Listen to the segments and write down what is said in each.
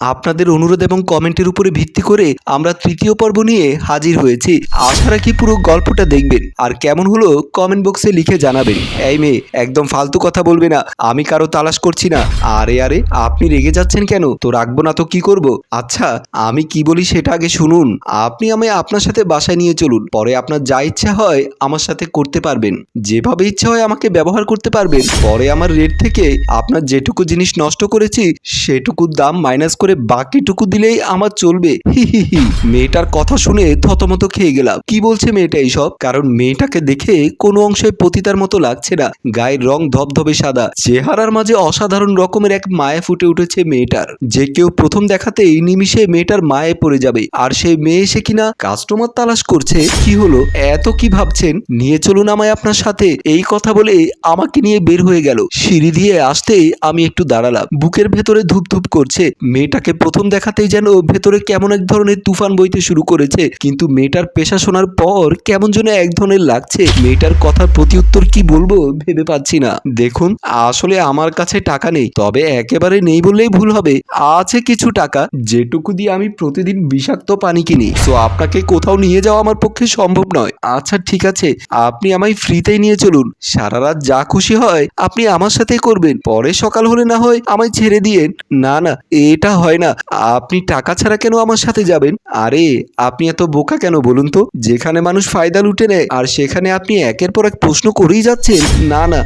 আপনাদের অনুরোধ এবং কমেন্টের উপরে ভিত্তি করে আমরা তৃতীয় পর্ব নিয়ে হাজির হয়েছি। আশা রাখি পুরো গল্পটা দেখবেন। আর কেমন হলো কমেন্ট বক্সে লিখে জানাবেন। এই মেয়ে, একদম ফালতু কথা বলবে না। আমি কারও তালাশ করছি না। আরে আরে, আপনি রেগে যাচ্ছেন কেন? তো রাখব না তো কি করব? আচ্ছা আমি কি বলি সেটা আগে শুনুন। আপনি আমায় আপনার সাথে বাসায় নিয়ে চলুন। পরে আপনার যা ইচ্ছা হয় আমার সাথে করতে পারবেন। যেভাবে ইচ্ছা হয় আমাকে ব্যবহার করতে পারবেন। পরে আমার রেট থেকে আপনার যেটুকু জিনিস নষ্ট করেছি সেটুকুর দাম মাইনাস করে বাকিটুকু দিলেই আমার চলবে। মেয়েটার কথা শুনে থতমত খেয়ে গেলাম। কি বলছে মেয়েটা এইসব? কারণ মেয়েটাকে দেখে কোনো অংশে পতিতার মতো লাগছে না। গায়ের রং ধবধবে সাদা। চেহারার মাঝে অসাধারণ রকমের এক মায়া ফুটে উঠেছে মেয়েটার। যে কেউ প্রথম দেখাতেই নিমিষে মেয়েটার মায়ে পড়ে যাবে। আর সেই মেয়ে এসে কিনা কাস্টমার তালাশ করছে? কি হলো? এত কি ভাবছেন? নিয়ে চলুন আমায় আপনার সাথে। এই কথা বলে আমাকে নিয়ে বের হয়ে গেল। সিঁড়ি দিয়ে আসতেই আমি একটু দাঁড়ালাম। বুকের ভেতরে ধুপ ধুপ করছে মেয়েটাকে প্রথম দেখাতেই যেন ভেতরে কেমন এক ধরনের তুফান বইতে শুরু করেছে। কিন্তু মেয়েটার পেশা শোনার পর কেমন যেন এক ধরনের লাগছে। মেয়েটার কথার প্রতিউত্তর কি বলব ভেবে পাচ্ছি না। দেখুন, আসলে আমার কাছে টাকা নেই, তবে একেবারে নেই বললেই ভুল হবে। আছে কিছু টাকা, যেটুকু দিয়ে আমি প্রতিদিন বিষাক্ত পানি কিনি। তো আপনাকে কোথাও নিয়ে যাওয়া আমার পক্ষে সম্ভব নয়। আচ্ছা ঠিক আছে, আপনি আমায় ফ্রিতেই নিয়ে চলুন। সারা রাত যা খুশি হয়, আপনি আমার সাথেই করবেন। পরে সকাল হলে না হয় আমায় ছেড়ে দিয়ে না না, এটা হয় না। আপনি টাকা ছাড়া কেন আমার সাথে যাবেন? আরে, আপনি এত বোকা কেন বলুন তো? যেখানে মানুষ ফায়দা লুটে নেয়, আর সেখানে আপনি একের পর এক প্রশ্ন করেই যাচ্ছেন? না না,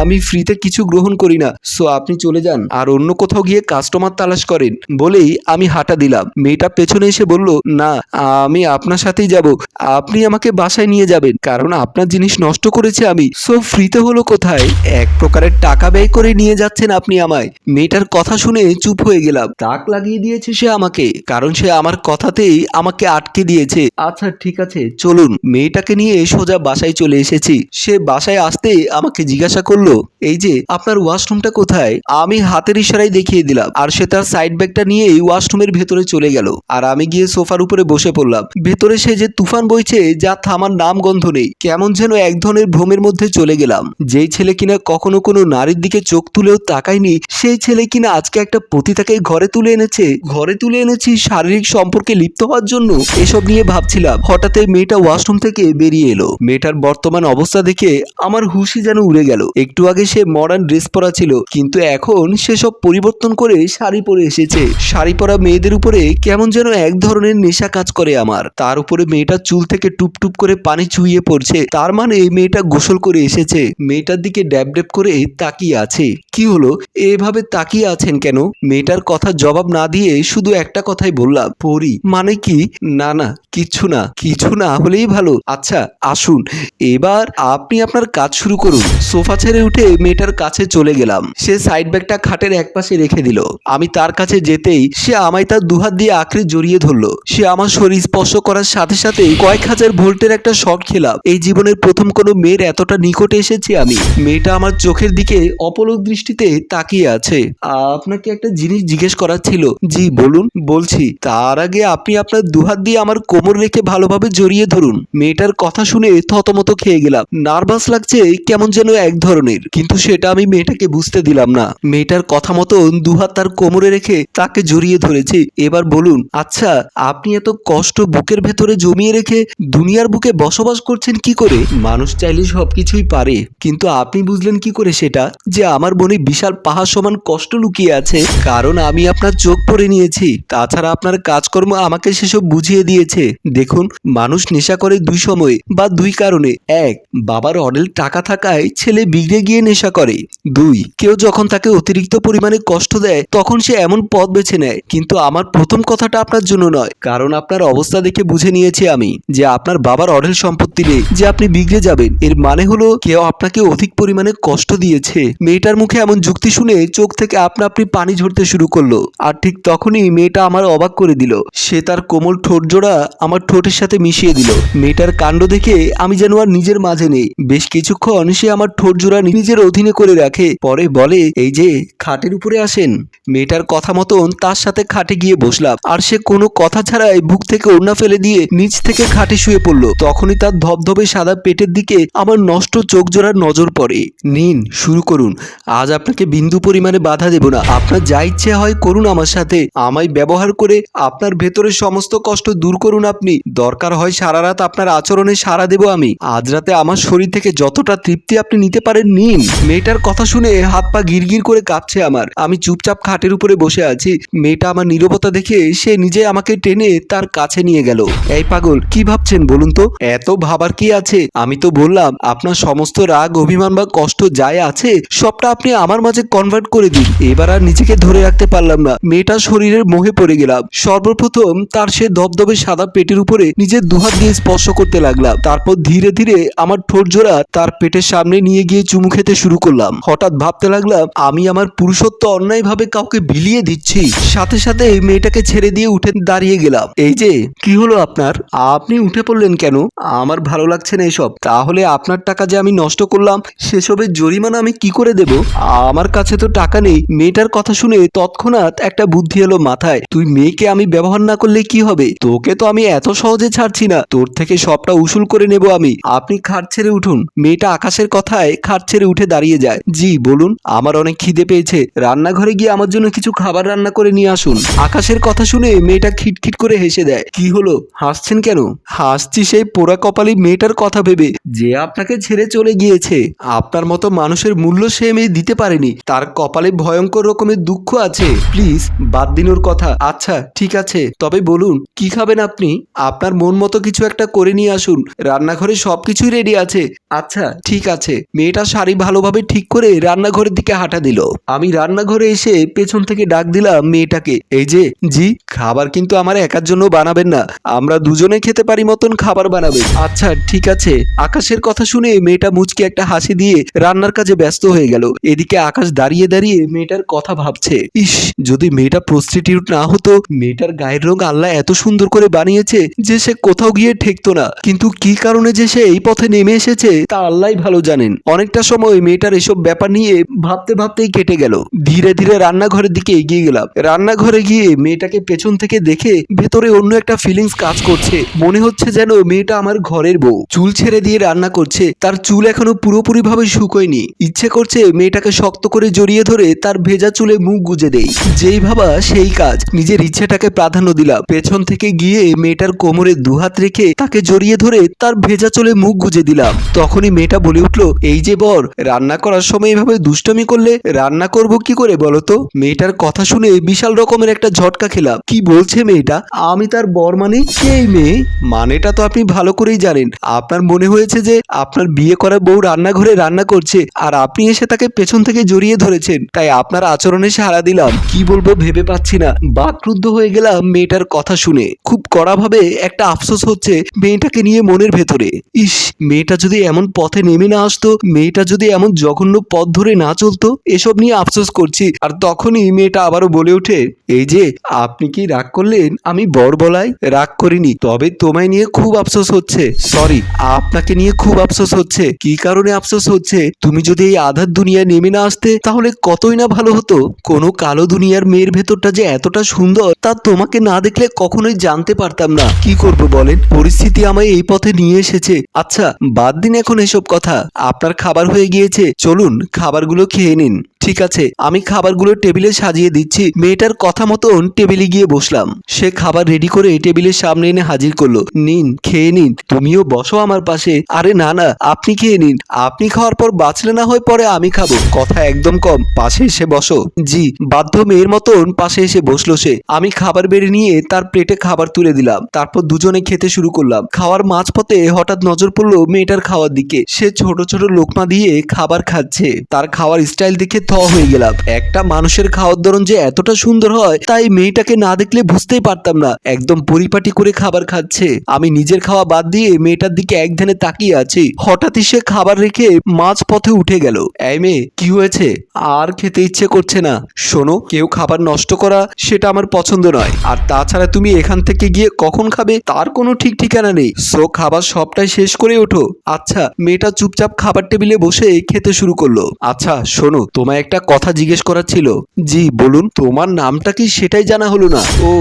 আমি ফ্রিতে কিছু গ্রহণ করি না। সো আপনি চলে যান, আর অন্য কোথাও গিয়ে কাস্টমার তালাশ করেন। বলেই আমি হাঁটা দিলাম। মেয়েটা পেছনে এসে বলল, না, আমি আপনার সাথেই যাব। আপনি আমাকে বাসায় নিয়ে যাবেন, কারণ আপনার জিনিস নষ্ট করেছে আমি। সো ফ্রিতে হলো কোথায়? এক প্রকারের টাকা ব্যয় করে নিয়ে যাচ্ছেন আপনি আমায়। মেয়েটার কথা শুনে চুপ হয়ে গেলাম। তাক লাগিয়ে দিয়েছে সে আমাকে, কারণ সে আমার কথাতেই আমাকে আটকে দিয়েছে। আচ্ছা ঠিক আছে, চলুন। মেয়েটাকে নিয়ে সোজা বাসায় চলে এসেছি। সে বাসায় আসতে আমাকে জিজ্ঞাসা করল, এই যে, আপনার ওয়াশরুমটা কোথায়? আমি হাতের ইশারায় দেখিয়ে দিলাম, আর সে তার সাইড ব্যাগটা নিয়ে ওয়াশরুমের ভেতরে চলে গেল। আর আমি গিয়ে সোফার উপরে বসে পড়লাম। ভেতরে সে যে তুফান বইছে, যা থামার নাম গন্ধ নেই। কেমন যেন এক ধরনের ভ্রমের মধ্যে চলে গেলাম। যেই ছেলে কিনা কখনো কোনো নারীর দিকে চোখ তুলেও তাকায়নি, সেই ছেলে কিনা আজকে একটা পতিতাকে ঘরে তুলে এনেছে, ঘরে তুলে এনেছি শারীরিক সম্পর্কে লিপ্ত হওয়ার জন্য এসব নিয়ে ভাবছিলাম। হঠাৎ মেয়েটা ওয়াশরুম থেকে বেরিয়ে এলো। মেয়েটার বর্তমান অবস্থা দেখে আমার হুশি যেন উড়ে গেল। একটু আগে সে মডার্ন ড্রেস পরা ছিল, কিন্তু এখন সে সব পরিবর্তন করে শাড়ি পরে এসেছে। শাড়ি পরা মেয়েদের উপরে কেমন যেন এক ধরনের নেশা কাজ করে আমার। তার উপরে মেয়েটার চুল থেকে টুপ টুপ করে পানি চুইয়ে পড়ছে। তার মানে মেয়েটা গোসল করে এসেছে। মেয়েটার দিকে ড্যাব ড্যাব করে তাকিয়ে আছে। কি হলো? এভাবে তাকিয়ে আছেন কেন? মেয়েটার কথা জবাব না দিয়ে শুধু একটা কথাই বললাম, পরি। মানে কি? না না কিছু না। কিছু না হলেই ভালো। আচ্ছা আসুন। এবার আপনি আপনার কাজ শুরু করুন। সোফা ছেড়ে উঠে মেয়েটার কাছে চলে গেলাম। সে সাইড ব্যাগটা খাটের একপাশে রেখে দিল। আমি তার কাছে যেতেই সে আমায় তার দুহাত দিয়ে আঁকড়ে জড়িয়ে ধরলো। সে আমার শরীর স্পর্শ করার সাথে সাথে কয়েক হাজার ভোল্টের একটা শট খেলাম। এই জীবনের প্রথম কোনো মেয়ের এতটা নিকটে এসেছি আমি। মেয়েটা আমার চোখের দিকে অপলক দৃষ্টিতে তাকিয়ে আছে। আপনাকে একটা জিনিস জিজ্ঞেস করার ছিল। জি, বলুন। বলছি, তার আগে আপনি আপনার দুহাত দিয়ে আমার কোমর রেখে ভালোভাবে জড়িয়ে ধরুন। মেয়েটার কথা শুনে থতমত খেয়ে গেলাম। নার্ভাস লাগছে কেমন যেন এক ধরনের। কিন্তু সেটা আমি মেয়েটাকে বুঝতে দিলাম না। মেয়েটার কথা মতো দুহাত তার কোমরে রেখে তাকে জড়িয়ে ধরেছি। এবার বলুন আচ্ছা আপনি এত কষ্ট বুকের ভেতরে জমিয়ে রেখে দুনিয়ার বুকে বসবাস করছেন কি করে? মানুষ চাইলে সবকিছুই পারে। কিন্তু আপনি বুঝলেন কি করে সেটা? যে আমার মনে বিশাল পাহাড় সমান কষ্ট লুকিয়ে আছে। কারণ আমি আপনার চোখ পড়ে নিয়েছি। তাছাড়া আপনার কাজকর্ম আমাকে সেসব বুঝিয়ে দিয়েছে। দেখুন, মানুষ নেশা করে দুই সময়ে বা দুই কারণে। এক, বাবার অডেল টাকা থাকায় ছেলে বিগড়ে গিয়ে নেশা করে। দুই, কেউ যখন তাকে অতিরিক্ত পরিমাণে কষ্ট দেয়, তখন সে এমন পথ বেছে নেয়। কিন্তু আমার প্রথম কথাটা আপনার জন্য নয়। কারণ আপনার অবস্থা দেখে বুঝে নিয়েছি আমি যে আপনার বাবার অঢেল সম্পত্তি নেই, যে আপনি বিগড়ে যাবেন। এর মানে হলো কেউ আপনাকে অধিক পরিমাণে কষ্ট দিয়েছে। মেয়েটার মুখে এমন যুক্তি শুনে চোখ থেকে আপনা আপনি পানি ঝরতে শুরু করল। আর ঠিক তখনই মেয়েটা আমার অবাক করে দিল। সে তার কোমল ঠোঁট জোড়া আমার ঠোঁটের সাথে মিশিয়ে দিল। মেয়েটার কাণ্ড দেখে আমি যেন আর নিজের মাঝে নেই। বেশ কিছুক্ষণ সে আমার ঠোঁট জোড়া নিজের অধীনে করে রাখে। পরে বলে, এই যে, খাটের উপরে আসেন। মেয়েটার কথা মতন তার সাথে খাটে গিয়ে বসলাম। আর সে কোনো কথা ছাড়াই বুক থেকে ওড়না ফেলে দিয়ে নিচ থেকে খাটে শুয়ে পড়ল। তখনই তার ধবধবে সাদা পেটের দিকে আমার নষ্ট চোখ জোড়ার নজর পড়ে। নিন, শুরু করুন। আজ আপনাকে বিন্দু পরিমাণে বাধা দেব না। আপনার যা ইচ্ছে হয় করুন আমার সাথে। আমায় ব্যবহার করে আপনার ভেতরের সমস্ত কষ্ট দূর করুন আপনি। দরকার হয় সারা রাত আপনার আচরণে সাড়া দেব আমি। আজ রাতে আমার শরীর থেকে যতটা তৃপ্তি আপনি নিতে পারেন, নিন। মেয়েটার কথা শুনে হাত পা গিরগির করে কাঁপছে আমার। আমি চুপচাপ খাটের উপরে বসে আছি। মেয়েটা আমার নীরবতা দেখে সে নিজে আমাকে টেনে তার কাছে নিয়ে গেল। এই পাগল, কি ভাবছেন বলুন তো? এত ভাবার কি আছে? আমি তো বললাম, আপনার সমস্ত রাগ, অভিমান বা কষ্ট যাই আছে, সবটা আপনি আমার মাঝে কনভার্ট করে দিন। এবার আর নিজেকে ধরে রাখতে পারলাম না। মেয়েটার শরীরের মোহে পড়ে গেলাম। সর্বপ্রথম তার সে ধবধবে সাদা পেটের উপরে নিজের দুহাত দিয়ে স্পর্শ করতে লাগলাম। তারপর ধীরে ধীরে আমার ঠোঁট জোড়া তার পেটের সামনে নিয়ে গিয়ে চুমু খেতে শুরু করলাম। হঠাৎ ভাবতে লাগলাম, আমি আমার পুরুষত্ব অন্যায়ভাবে কাউকে বিলিয়ে দিচ্ছি। সাথে সাথে এই মেয়েটাকে ছেড়ে দিয়ে উঠে দাঁড়িয়ে গেলাম। এই যে, কি হলো আপনার? আপনি উঠে পড়লেন কেন? আমার ভালো লাগছে না এসব। তাহলে আপনার টাকা যে আমি নষ্ট করলাম, সেসবের জরিমানা আমি কি করে দেব? আমার কাছে তো টাকা নেই। মেয়েটার কথা শুনে তৎক্ষণাৎ একটা বুদ্ধি এলো মাথায়। তুই মেয়েকে আমি ব্যবহার না করলে কি হবে? তোকে তো আমি এত সহজে ছাড়ছি না। তোর থেকে সবটা উসুল করে নেব আমি। আপনি খাট ছেড়ে উঠুন। মেয়েটা আকাশের কথায় খাট ছেড়ে উঠে দাঁড়িয়ে যায়। জি, বলুন। আমার অনেক খিদে পেয়েছে। রান্নাঘরে গিয়ে আমার জন্য কিছু খাবার রান্না করে নিয়ে আসুন। আকাশের কথা শুনে মেয়েটা খিটখিট করে হেসে দেয়। কি হলো? হাসছেন কেন? হাসছি সেই পোড়া কপালি মেয়েটার কথা ভেবে। যে আপনাকে ছেড়ে চলে গিয়েছে। আপনার মতো মানুষের মূল্য সে মেয়ে দিতে পারেনি। তার কপালে ভয়ঙ্কর রকমের দুঃখ আছে। প্লিজ, বাদ দিন ওর কথা। আচ্ছা ঠিক আছে। তবে বলুন, কি খাবেন আপনি? আপনার মন মতো কিছু একটা করে নিয়ে আসুন। রান্নাঘরে সবকিছুই রেডি আছে। আচ্ছা ঠিক আছে। মেয়েটা শাড়ি ভালোভাবে ঠিক করে রান্নাঘরের দিকে হাঁটা দিল। আমি রান্নাঘরে এসে পেছন থেকে ডাক দিলাম মেয়েটাকে। এই যে, জি, খাবার কিন্তু আমার একার জন্য বানাবেন না। আমরা দুজনে খেতে পারি মতন খাবার বানাবেন। আচ্ছা ঠিক আছে। আকাশের কথা শুনে মেয়েটা মুচকে একটা হাসি দিয়ে রান্নার কাজে ব্যস্ত হয়ে গেল। এদিকে আকাশ দাঁড়িয়ে দাঁড়িয়ে মেয়েটার কথা ভাবছে। ইস, যদি মেয়েটা প্রস্টিটিউট না হতো, মেয়েটার গায়ের রং আল্লাহ এত সুন্দর করে বানিয়েছে যে সে কোথাও গিয়ে ঠেকতো না। কিন্তু কি কারণে যে সে এই পথে নেমে এসেছে, তা আল্লাহই ভালো জানেন। অনেকটা সময় মেয়েটার এসব ব্যাপার নিয়ে ভাবতে ভাবতেই কেটে গেল। ধীরে ধীরে রান্নাঘরের দিকে এগিয়ে গেলাম। রান্নাঘরে গিয়ে মেয়েটাকে পেছন থেকে দেখে ভেতরে অন্য একটা ফিলিংস কাজ করছে। মনে হচ্ছে যেন মেয়েটা আমার ঘরের বউ। চুল ছেড়ে দিয়ে রান্না করছে। তার চুল এখনও পুরোপুরি ভাবে শুকোয়নি। ইচ্ছে করছে মেয়েটাকে শক্ত করে জড়িয়ে ধরে তার ভেজা চুলে মুখ গুজে দেই। যেই ভাবা সেই কাজ। নিজের ইচ্ছেটাকে প্রাধান্য দিলাম। পেছন থেকে গিয়ে মেয়েটার কোমরে দুহাত রেখে তাকে জড়িয়ে ধরে তার ভেজা চুলে মুখ গুজে দিলাম। তখনই মেয়েটা বলে উঠল, এই যে বর, রান্না করার সময় এভাবে দুষ্টমি করলে রান্না করব কি করে বলো তো? মেয়েটার কথা শুনে বিশাল রকমের একটা ঝটকা খেলাম। কি বলছে মেয়েটা? আমি তার বর মানে? সেই মেয়ে? মানেটা তো আপনি ভালো করেই জানেন। আপনার মনে হয়েছে যে আপনার বিয়ে করা বউ রান্নাঘরে রান্না করছে, আর আপনি এসে তাকে পেছন থেকে জড়িয়ে ধরেছেন। তাই আপনার আচরণে সাড়া দিলাম। কি বলব ভেবে পাচ্ছি না। বাকরুদ্ধ হয়ে গেলাম মেয়েটার কথা শুনে। খুব কড়াভাবে একটা আফসোস হচ্ছে মেয়েটাকে নিয়ে মনের ভেতরে। ইস, মেয়েটা যদি এমন পথে নেমে না আসতো, মেয়েটা যদি এমন জঘন্য পথ ধরে না চলতো, এসব নিয়ে আফসোস করছি। আর তখনই মেয়েটা আবারও বলে ওঠে, এই যে, আপনি কি রাগ করলেন? আমি বর বলাই রাগ করিনি। তবে তোমায় নিয়ে খুব আফসোস হচ্ছে। সরি, আপনাকে নিয়ে খুব আফসোস হচ্ছে। কি কারণে আফসোস হচ্ছে? তুমি যদি এই আধার দুনিয়ায় নেমে না আসতে তাহলে কতই না ভালো হতো? কোনো কালো দুনিয়ার মেয়ের ভেতরটা যে এতটা সুন্দর, তা তোমাকে না দেখলে কখনোই জানতে পারতাম না। কি করব বলেন? পরিস্থিতি আমায় এই পথে নিয়ে এসেছে। আচ্ছা বাদ দিন এখন এসব কথা। আপনার খাবার হয়ে গিয়েছে। চলুন, খাবারগুলো খেয়ে নিন। ঠিক আছে, আমি খাবারগুলো টেবিলে সাজিয়ে দিচ্ছি। মেয়েটার কথা মতন টেবিলে গিয়ে বসলাম। সে খাবার রেডি করে টেবিলের সামনে এনে হাজির করল। নিন, খেয়ে নিন। তুমিও বসো আমার পাশে। আরে না না, আপনি খেয়ে নিন। আপনি খাওয়ার পর বাঁচলে না হয়ে পরে আমি খাব। কথা একদম কম। পাশে এসে বসো। জি, বাধ্য মেয়ের মতন পাশে এসে বসল সে। আমি খাবার বেড়ে নিয়ে তার প্লেটে খাবার তুলে দিলাম। তারপর দুজনে খেতে শুরু করলাম। খাওয়ার মাঝপথে হঠাৎ নজর পড়ল মেয়েটার খাওয়ার দিকে। সে ছোট ছোট লোকমা দিয়ে খাবার খাচ্ছে। তার খাওয়ার স্টাইল দেখে থ হয়ে গেলাম। একটা মানুষের খাওয়ার ধরন যে এতটা সুন্দর হয়, তাই মেয়েটাকে না দেখলে বুঝতেই পারতাম না। একদম পরিপাটি করে খাবার খাচ্ছে। আমি নিজের খাওয়া বাদ দিয়ে মেয়েটার দিকে এক ধ্যানে তাকিয়ে আছি। হঠাৎই সে খাবার রেখে মাঝ পথে উঠে গেল। এই মেয়ে, কি হয়েছে? আর খেতে ইচ্ছে করছে না। শোনো, কেউ খাবার নষ্ট করা সেটা আমার পছন্দ নয়। আর তাছাড়া তুমি এখান থেকে গিয়ে কখন খাবে, তার কোনো ঠিক ঠিকানা নেই। সো, খাবার সবটাই শেষ করে ওঠো। আচ্ছা মেয়েটা চুপচাপ খাবার টেবিলে বসে খেতে শুরু করল। আচ্ছা শোনো, তোমায় একটা কথা জিজ্ঞেস করার ছিল। জি, বলুন। তোমার নামটা কি সেটাই জানা হলো না? ও,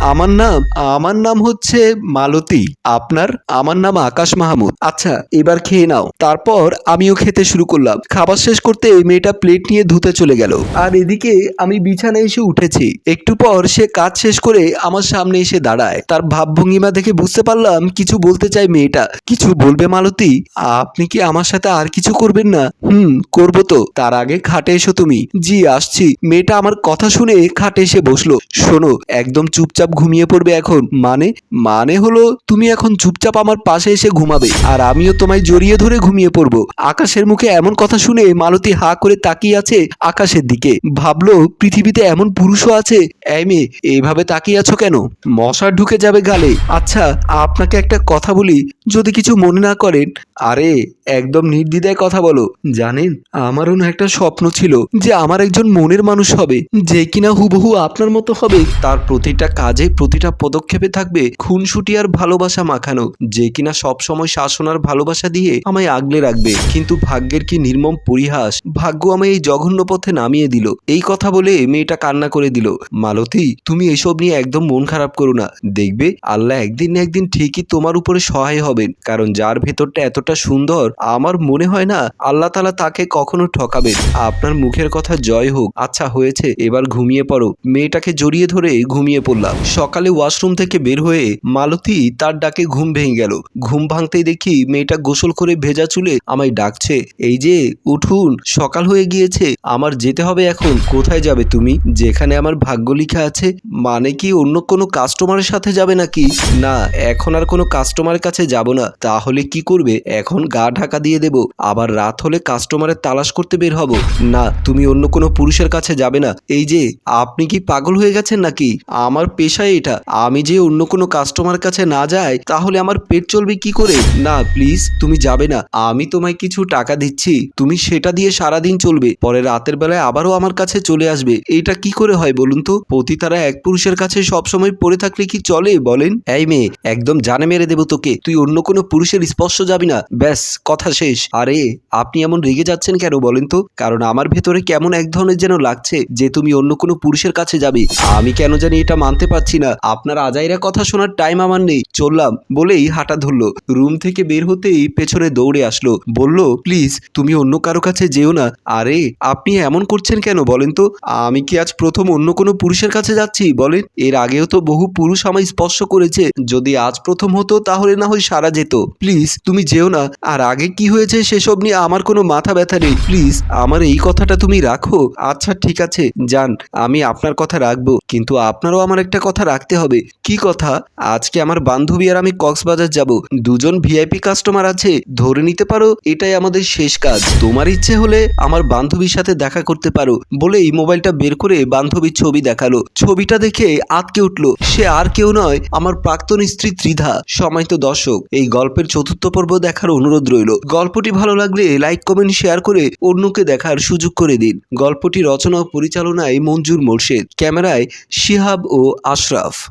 আমার নাম আমার নাম হচ্ছে মালতী। আপনার? আমার নাম আকাশ মাহমুদ। আচ্ছা এবার খেয়ে নাও। তারপর আমিও খেতে শুরু করলাম। খাবার শেষ করতে এই মেয়েটা প্লেট নিয়ে ধুতে চলে গেল। আর এদিকে আমি বিছানায় এসে উঠেছি। একটু পর সে কাজ শেষ করে আমার সামনে এসে দাঁড়ায়। তার ভাবভঙ্গিমা দেখে বুঝতে পারলাম কিছু বলতে চায় মেয়েটা। কিছু বলবে মালতী? আপনি কি আমার সাথে আর কিছু করবেন না? হুম, করব তো। তার আগে খাটে এসো তুমি। জি, আসছি। মেয়েটা আমার কথা শুনে খাটে এসে বসল। শোনো, একদম চুপচাপ ঘুমিয়ে পড়বে এখন। মানে? মানে হলো তুমি এখন চুপচাপ আমার পাশে এসে ঘুমাবে। আর আমিও তোমায় জড়িয়ে ধরে ঘুমিয়ে পড়ব। আকাশের মুখে এমন কথা শুনে মালতী হা করে তাকিয়ে আছে আকাশের দিকে। ভাবলো, পৃথিবীতে এমন পুরুষও আছে? এই মেয়ে, এইভাবে তাকিয়ে আছো কেন? মশা ঢুকে যাবে গালে। আচ্ছা আপনাকে একটা কথা বলি। যদি কিছু মনে না করেন। আরে, একদম নির্দ্বিধায় কথা বলো। জানেন, আমারও না একটা স্বপ্ন ছিল। যে আমার একজন মনের মানুষ হবে, যে কিনা হুবহু আপনার মতো হবে, তার প্রতিটা কাজে প্রতিটা পদক্ষেপে থাকবে খুনসুটি আর ভালোবাসা মাখানো, যে কিনা সব সময় শাসন আর ভালোবাসা দিয়ে আমায় আগলে রাখবে। কিন্তু ভাগ্যের কি নির্মম পরিহাস? ভাগ্য আমায় এই জঘন্য পথে নামিয়ে দিল। এই কথা বলে মেয়েটা কান্না করে দিল। মালতী, তুমি এসব নিয়ে একদম মন খারাপ করো না। দেখবে, আল্লাহ একদিন না একদিন ঠিকই তোমার উপরে সহায় হবেন। কারণ যার ভেতরটা এতটা সুন্দর, আমার মনে হয় না আল্লাহ তালা তাকে কখনো ঠকাবেন। আপনার মুখের কথা জয় হোক আচ্ছা হয়েছে, এবার ঘুমিয়ে পড়ো। মেয়েটাকে জড়িয়ে ধরে ঘুমিয়ে পড়লাম। সকালে ওয়াশরুম থেকে বের হয়ে মালতী তার ডাকে ঘুম ভেঙে গেল। ঘুম ভাঙতেই দেখি মেয়েটা গোসল করে ভেজা চুলে আমায় ডাকছে। এই যে, উঠুন, সকাল হয়ে গিয়েছে, আমার যেতে হবে এখন, কোথায় যাবে তুমি? যেখানে আমার ভাগ্য লিখা আছে মানে কি অন্য কোনো কাস্টমারের সাথে যাবে নাকি? না, এখন আর কোনো কাস্টমারের কাছে যাব না। তাহলে কি করবে? এখন গা ঢাকা দিয়ে দেব। আবার রাত হলে কাস্টমারের তালাশ করতে বের হব। না তুমি অন্য কোনো পুরুষের কাছে যাবে না। এই যে, আপনি কি পাগল হয়ে গেছেন নাকি? আমার পেশায় এটা। আমি যে অন্য কোনো কাস্টমার কাছে না যাই, তাহলে আমার পেট চলবে কি করে? না প্লিজ তুমি যাবে না। আমি তোমায় কিছু টাকা দিচ্ছি। তুমি সেটা দিয়ে সারাদিন চলবে। পরে রাতের বেলায় আবারও আমার কাছে চলে আসবে। এটা কি করে হয় বলুন তো? পতিতারা এক পুরুষের কাছে সবসময় পড়ে থাকলে কি চলে? বলেন। এই মেয়ে, একদম জানে মেরে দেবো তোকে। তুই অন্য কোনো পুরুষের স্পর্শ যাবি না। ব্যাস, কথা শেষ। আরে, আপনি এমন রেগে যাচ্ছেন কেন বলেন তো? কারণ আমার ভেতরে কেমন এক ধরনের যেন লাগছে যে তুমি অন্য কোনো পুরুষের কাছে যাবে। আমি কেন জানি এটা মানতে পারছি না। আপনার আজাইরা কথা শোনার টাইম আমার নেই। চললাম বলেই হাঁটা ধরলো। রুম থেকে বের হতেই পেছনে দৌড়ে আসলো। বলল, প্লিজ, তুমি অন্য কারও কাছে যেও না। আরে, আপনি এমন করছেন কেন বলেন তো? আমি কি আজ প্রথম অন্য কোনো পুরুষের কাছে যাচ্ছি? বলেন, এর আগেও তো বহু পুরুষ আমায় স্পর্শ করেছে। যদি আজ প্রথম হতো, তাহলে না হয় সারা যেত। প্লিজ, তুমি যেও না। আর আগে কি হয়েছে সেসব নিয়ে আমার কোনো মাথা ব্যথা নেই। প্লিজ, আমার এই কথাটা তুমি রাখো। আচ্ছা ঠিক আছে, যান, আমি আপনার কথা রাখব। কিন্তু আপনারও আমার একটা কথা রাখতে হবে। কি কথা? আজকে আমার বান্ধবী আর আমি কক্সবাজার যাব। দুজন ভিআইপি কাস্টমার আছে। ধরে নিতে পারো, এটাই আমাদের শেষ কাজ। তোমার ইচ্ছে হলে আমার বান্ধবীর সাথে দেখা করতে পারো। বলেই মোবাইলটা বের করে বান্ধবীর ছবি দেখাল। ছবিটা দেখে আটকে উঠল। সে আর কেউ নয়, আমার প্রাক্তন স্ত্রী ত্রিধা সময় তো দর্শক। এই গল্পের চতুর্থ পর্ব দেখার অনুরোধ রইল। গল্পটি ভালো লাগলে লাইক, কমেন্ট, শেয়ার করে অন্যকে দেখার সুযোগ করে দিন। গল্পটি রচনা ও পরিচালনায় মঞ্জুর মোর্শেদ। ক্যামেরায় শিহাব ও আশরাফ।